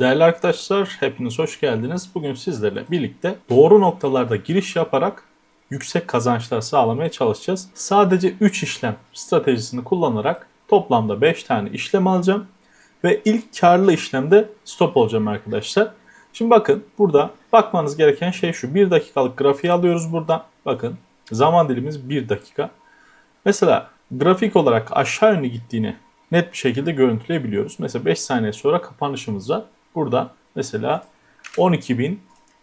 Değerli arkadaşlar, hepiniz hoş geldiniz. Bugün sizlerle birlikte doğru noktalarda giriş yaparak yüksek kazançlar sağlamaya çalışacağız. Sadece 3 işlem stratejisini kullanarak toplamda 5 tane işlem alacağım. Ve ilk karlı işlemde stop olacağım arkadaşlar. Şimdi bakın burada bakmanız gereken şey şu. 1 dakikalık grafiği alıyoruz buradan. Bakın zaman dilimiz 1 dakika. Mesela grafik olarak aşağı yönlü gittiğini net bir şekilde görüntüleyebiliyoruz. Mesela 5 saniye sonra kapanışımız var. Burada mesela 12.000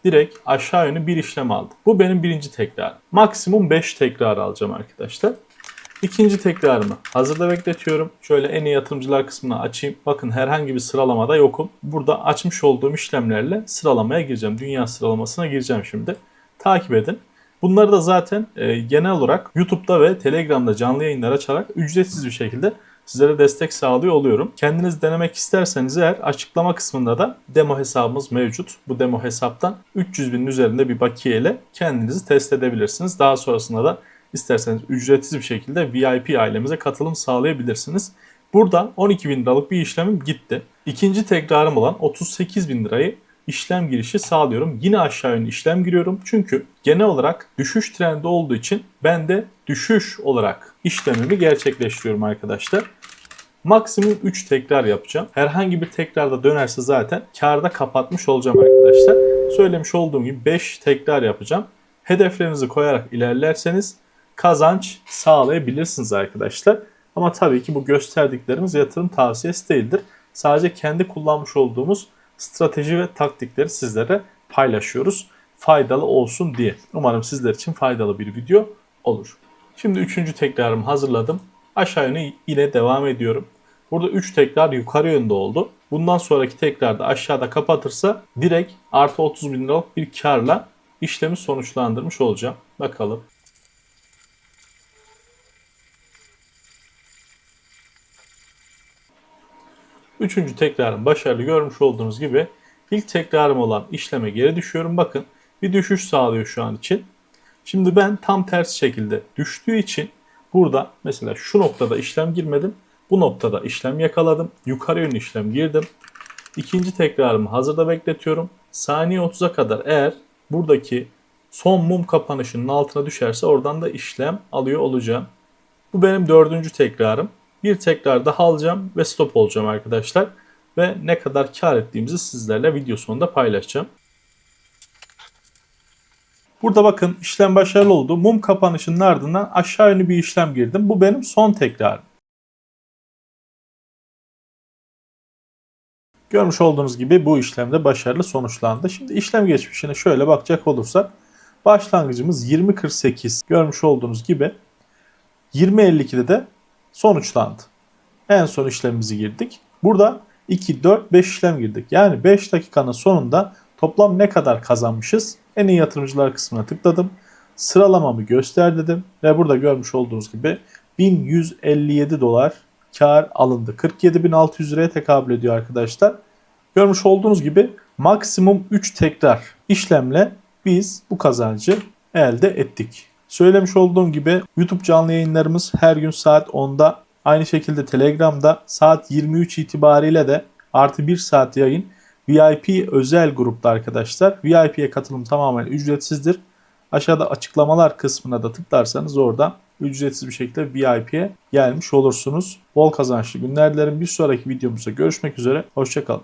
direkt aşağı yönlü bir işlem aldı. Bu benim birinci tekrar. Maksimum 5 tekrar alacağım arkadaşlar. İkinci tekrarımı hazırda bekletiyorum. Şöyle en iyi yatırımcılar kısmına açayım. Bakın herhangi bir sıralamada yokum. Burada açmış olduğum işlemlerle sıralamaya gireceğim. Dünya sıralamasına gireceğim şimdi. Takip edin. Bunları da zaten e, genel olarak YouTube'da ve Telegram'da canlı yayınlar açarak ücretsiz bir şekilde sizlere destek sağlıyor oluyorum. Kendiniz denemek isterseniz eğer açıklama kısmında da demo hesabımız mevcut. Bu demo hesaptan 300 binin üzerinde bir bakiye ile kendinizi test edebilirsiniz. Daha sonrasında da isterseniz ücretsiz bir şekilde VIP ailemize katılım sağlayabilirsiniz. Burada 12 bin liralık bir işlemim gitti. İkinci tekrarım olan 38 bin lirayı işlem girişi sağlıyorum. Yine aşağı yönlü işlem giriyorum. Çünkü genel olarak düşüş trendi olduğu için ben de düşüş olarak işlemimi gerçekleştiriyorum arkadaşlar. Maksimum 3 tekrar yapacağım. Herhangi bir tekrarda dönerse zaten karda kapatmış olacağım arkadaşlar. Söylemiş olduğum gibi 5 tekrar yapacağım. Hedeflerinizi koyarak ilerlerseniz kazanç sağlayabilirsiniz arkadaşlar. Ama tabii ki bu gösterdiklerimiz yatırım tavsiyesi değildir. Sadece kendi kullanmış olduğumuz strateji ve taktikleri sizlere paylaşıyoruz. Faydalı olsun diye. Umarım sizler için faydalı bir video olur. Şimdi üçüncü tekrarımı hazırladım. Aşağı yöne yine devam ediyorum. Burada 3 tekrar yukarı yönde oldu. Bundan sonraki tekrarda aşağıda kapatırsa direkt artı 30 bin liralık bir karla işlemi sonuçlandırmış olacağım. Bakalım. Üçüncü tekrarım başarılı görmüş olduğunuz gibi ilk tekrarım olan işleme geri düşüyorum. Bakın bir düşüş sağlıyor şu an için. Şimdi ben tam ters şekilde düştüğü için burada mesela şu noktada işlem girmedim. Bu noktada işlem yakaladım. Yukarı yönlü işlem girdim. İkinci tekrarımı hazırda bekletiyorum. Saniye 30'a kadar eğer buradaki son mum kapanışının altına düşerse oradan da işlem alıyor olacağım. Bu benim dördüncü tekrarım. Bir tekrar daha alacağım ve stop olacağım arkadaşlar. Ve ne kadar kar ettiğimizi sizlerle video sonunda paylaşacağım. Burada bakın işlem başarılı oldu. Mum kapanışının ardından aşağı yönlü bir işlem girdim. Bu benim son tekrarım. Görmüş olduğunuz gibi bu işlemde başarılı sonuçlandı. Şimdi işlem geçmişine şöyle bakacak olursak başlangıcımız 20.48 görmüş olduğunuz gibi 20.52'de de sonuçlandı. En son işlemimizi girdik. Burada 2, 4, 5 işlem girdik. Yani 5 dakikanın sonunda toplam ne kadar kazanmışız? En iyi yatırımcılar kısmına tıkladım. Sıralamamı göster dedim. Ve burada görmüş olduğunuz gibi 1157 dolar kar alındı. 47.600 liraya tekabül ediyor arkadaşlar. Görmüş olduğunuz gibi maksimum 3 tekrar işlemle biz bu kazancı elde ettik. Söylemiş olduğum gibi YouTube canlı yayınlarımız her gün saat 10'da. Aynı şekilde Telegram'da saat 23 itibariyle de artı 1 saat yayın. VIP özel grupta arkadaşlar. VIP'ye katılım tamamen ücretsizdir. Aşağıda açıklamalar kısmına da tıklarsanız oradan ücretsiz bir şekilde VIP'ye gelmiş olursunuz. Bol kazançlı günler dilerim. Bir sonraki videomuzda görüşmek üzere. Hoşçakalın.